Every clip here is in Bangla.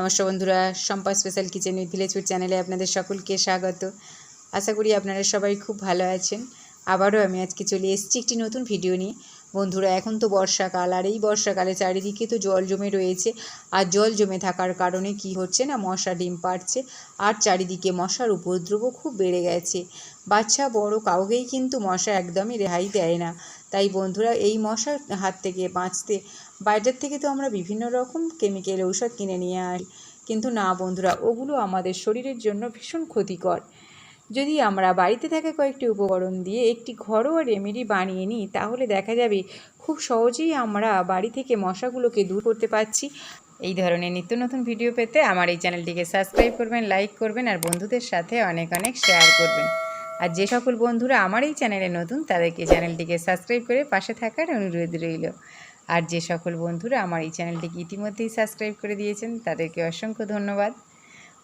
নমস্কার বন্ধুরা Sampa special kitchen with village চ্যানেলে আপনাদের সকলকে স্বাগত। আশা করি আপনারা সবাই খুব ভালো আছেন। আবারও আমি আজকে চলে এসেছি একটি নতুন ভিডিও নিয়ে। বন্ধুরা, এখন তো বর্ষাকাল আর এই বর্ষাকালে চারিদিকে তো জল জমে রয়েছে। আর জল জমে থাকার কারণে কি হচ্ছে না, মশা ডিম পাড়ছে। আর চারিদিকে মশার উপদ্রবও খুব বেড়ে গেছে। বাচ্চা বড় কাউকেই কিন্তু মশা একদমই রেহাই দেয় না। তাই বন্ধুরা এই মশার হাত থেকে বাঁচতে বাইরের থেকে তো আমরা বিভিন্ন রকম কেমিক্যাল ঔষধ কিনে নিয়ে আসি। কিন্তু না বন্ধুরা, ওগুলো আমাদের শরীরের জন্য ভীষণ ক্ষতিকর। যদি আমরা বাড়িতে থাকা কয়েকটি উপকরণ দিয়ে একটি ঘরোয়া রেমেডি বানিয়ে নিই, তাহলে দেখা যাবে খুব সহজেই আমরা বাড়ি থেকে মশাগুলোকে দূর করতে পারছি। এই ধরনের নিত্য নতুন ভিডিও পেতে আমার এই চ্যানেলটিকে সাবস্ক্রাইব করবেন লাইক করবেন, আর বন্ধুদের সাথে অনেক অনেক শেয়ার করবেন। আর যে সকল বন্ধুরা আমার এই চ্যানেলে নতুন, তাদেরকে চ্যানেলটিকে সাবস্ক্রাইব করে পাশে থাকার অনুরোধ রইল। আর যে সকল বন্ধুরা আমার এই চ্যানেলটিকে ইতিমধ্যেই সাবস্ক্রাইব করে দিয়েছেন, তাদেরকে অসংখ্য ধন্যবাদ।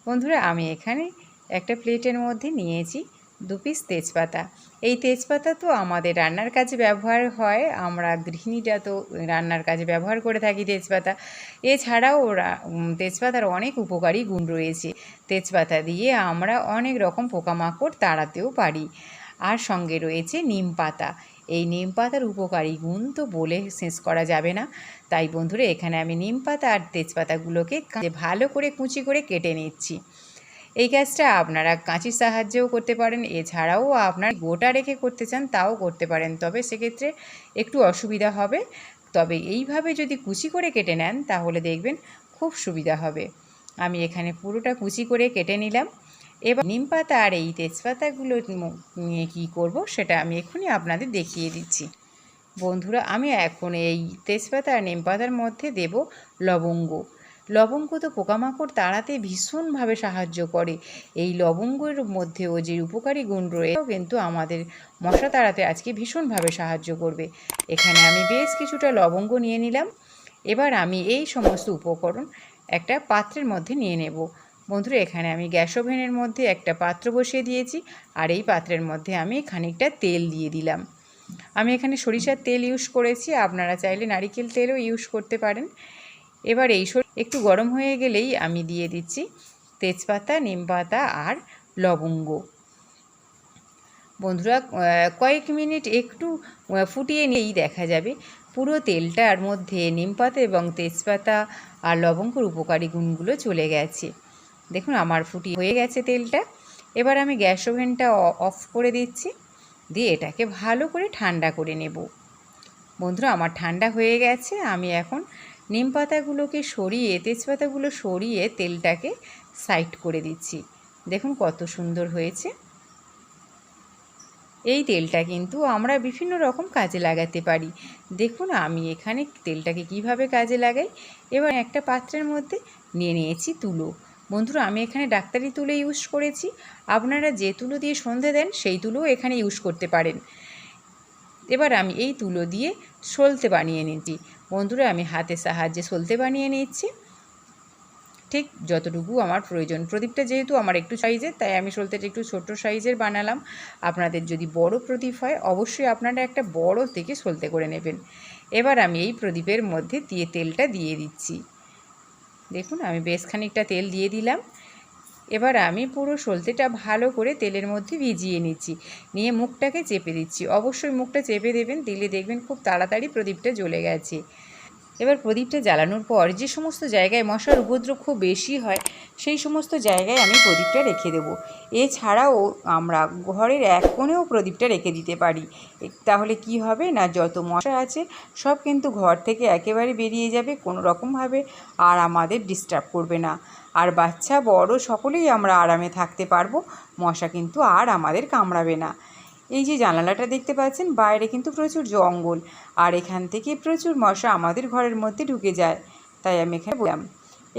বন্ধুরা, আমি এখানে একটা প্লেটের মধ্যে নিয়েছি দু পিস তেজপাতা। এই তেজপাতা তো আমাদের রান্নার কাজে ব্যবহার হয়, আমরা গৃহিণীরা তো রান্নার কাজে ব্যবহার করে থাকি তেজপাতা। এছাড়াও তেজপাতার অনেক উপকারী গুণ রয়েছে। তেজপাতা দিয়ে আমরা অনেক রকম পোকামাকড় তাড়াতেও পারি। আর সঙ্গে রয়েছে নিম পাতা। এই নিম পাতার উপকারী গুণ তো বলে শেষ করা যাবে না। তাই বন্ধুরা, এখানে আমি নিম পাতা আর তেজপাতাগুলোকে ভালো করে কুচি করে কেটে নিচ্ছি। এই কাজটা আপনারা কাঁচির সাহায্যেও করতে পারেন। এছাড়াও আপনার গোটা রেখে করতে চান, তাও করতে পারেন। তবে সেক্ষেত্রে একটু অসুবিধা হবে। তবে এইভাবে যদি কুচি করে কেটে নেন, তাহলে দেখবেন খুব সুবিধা হবে। আমি এখানে পুরোটা কুচি করে কেটে নিলাম। এবার নিম পাতা আর এই তেজপাতাগুলো নিয়ে কী করব সেটা আমি এক্ষুনি আপনাদের দেখিয়ে দিচ্ছি। বন্ধুরা, আমি এখন এই তেজপাতা আর নিম পাতার মধ্যে দেব লবঙ্গ। লবঙ্গ তো পোকামাকড় তাড়াতে ভীষণভাবে সাহায্য করে। এই লবঙ্গের মধ্যেও যে উপকারী গুণ রয়েছে কিন্তু আমাদের মশা তাড়াতে আজকে ভীষণভাবে সাহায্য করবে। এখানে আমি বেশ কিছুটা লবঙ্গ নিয়ে নিলাম। এবার আমি এই সমস্ত উপকরণ একটা পাত্রের মধ্যে নিয়ে নেব। বন্ধুরা, এখানে আমি গ্যাস ওভেনের মধ্যে একটা পাত্র বসিয়ে দিয়েছি আর এই পাত্রের মধ্যে আমি খানিকটা তেল দিয়ে দিলাম। আমি এখানে সরিষার তেল ইউজ করেছি। আপনারা চাইলে নারিকেল তেলও ইউজ করতে পারেন। এবার এই একটু গরম হয়ে গেলেই আমি দিয়ে দিচ্ছি তেজপাতা, নিমপাতা আর লবঙ্গ। বন্ধুরা কয়েক মিনিট একটু ফুটিয়ে নিয়েই দেখা যাবে। পুরো তেলটার মধ্যে নিমপাতা এবং তেজপাতা আর লবঙ্গর উপকারী গুণগুলো চলে গেছে। দেখুন, আমার ফুটি হয়ে গেছে তেলটা। এবার আমি গ্যাস ওভেনটা অফ করে দিচ্ছি। দিয়ে এটাকে ভালো করে ঠান্ডা করে নেব। বন্ধুরা, আমার ঠান্ডা হয়ে গেছে। আমি এখন নিম পাতাগুলোকে সরিয়ে, তেজপাতাগুলো সরিয়ে তেলটাকে সাইড করে দিচ্ছি। দেখুন কত সুন্দর হয়েছে। এই তেলটা কিন্তু আমরা বিভিন্ন রকম কাজে লাগাতে পারি। দেখুন আমি এখানে তেলটাকে কীভাবে কাজে লাগাই। এবার একটা পাত্রের মধ্যে নিয়ে নিয়েছি তুলো। বন্ধুরা, আমি এখানে ডাক্তারি তুলো ইউজ করেছি। আপনারা যে তুলো দিয়ে সন্ধে দেন, সেই তুলো এখানে ইউজ করতে পারেন। এবার আমি এই তুলো দিয়ে সলতে বানিয়ে নিচ্ছি বন্ধুরা, আমি হাতের সাহায্যে সলতে বানিয়ে নিচ্ছি ঠিক যতটুকু আমার প্রয়োজন। প্রদীপটা যেহেতু আমার একটু সাইজের, তাই আমি সলতেটা একটু ছোট সাইজের বানালাম। আপনাদের যদি বড় প্রদীপ হয়, অবশ্যই আপনারা একটা বড় থেকে সলতে করে নেবেন। এবার আমি এই প্রদীপের মধ্যে দিয়ে তেলটা দিয়ে দিচ্ছি। দেখুন, আমি বেশ খানিকটা তেল দিয়ে দিলাম। এবার আমি পুরো সলতেটা ভালো করে তেলের মধ্যে ভিজিয়ে নিচ্ছি। নিয়ে মুখটাকে চেপে দিচ্ছি। অবশ্যই মুখটা চেপে দেবেন, দিলে দেখবেন খুব তাড়াতাড়ি প্রদীপটা জ্বলে গেছে। এবার প্রদীপটা জ্বালানোর পর যে সমস্ত জায়গায় মশার উপদ্রব খুব বেশি হয়, সেই সমস্ত জায়গায় আমি প্রদীপটা রেখে দেবো। এছাড়াও আমরা ঘরের এক কোণেও প্রদীপটা রেখে দিতে পারি। তাহলে কি হবে না যত মশা আছে, সব কিন্তু ঘর থেকে একেবারে বেরিয়ে যাবে কোনো রকমভাবে আর আমাদের ডিস্টার্ব করবে না। আর বাচ্চা, বড়, সকলেই আমরা আরামে থাকতে পারব, মশা কিন্তু আর আমাদের কামড়াবে না। এই যে জানালাটা দেখতে পাচ্ছেন, বাইরে কিন্তু প্রচুর জঙ্গল। আর এখান থেকে প্রচুর মশা আমাদের ঘরের মধ্যে ঢুকে যায়। তাই আমি এখানে বললাম,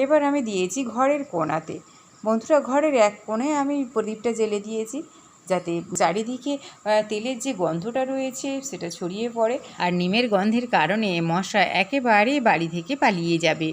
এবার আমি দিয়েছি ঘরের কোণাতে বন্ধুরা, ঘরের এক কোণে আমি প্রদীপটা জ্বেলে দিয়েছি, যাতে চারিদিকে তেলের যে গন্ধটা রয়েছে সেটা ছড়িয়ে পড়ে। আর নিমের গন্ধের কারণে মশা একেবারে বাড়ি থেকে পালিয়ে যাবে।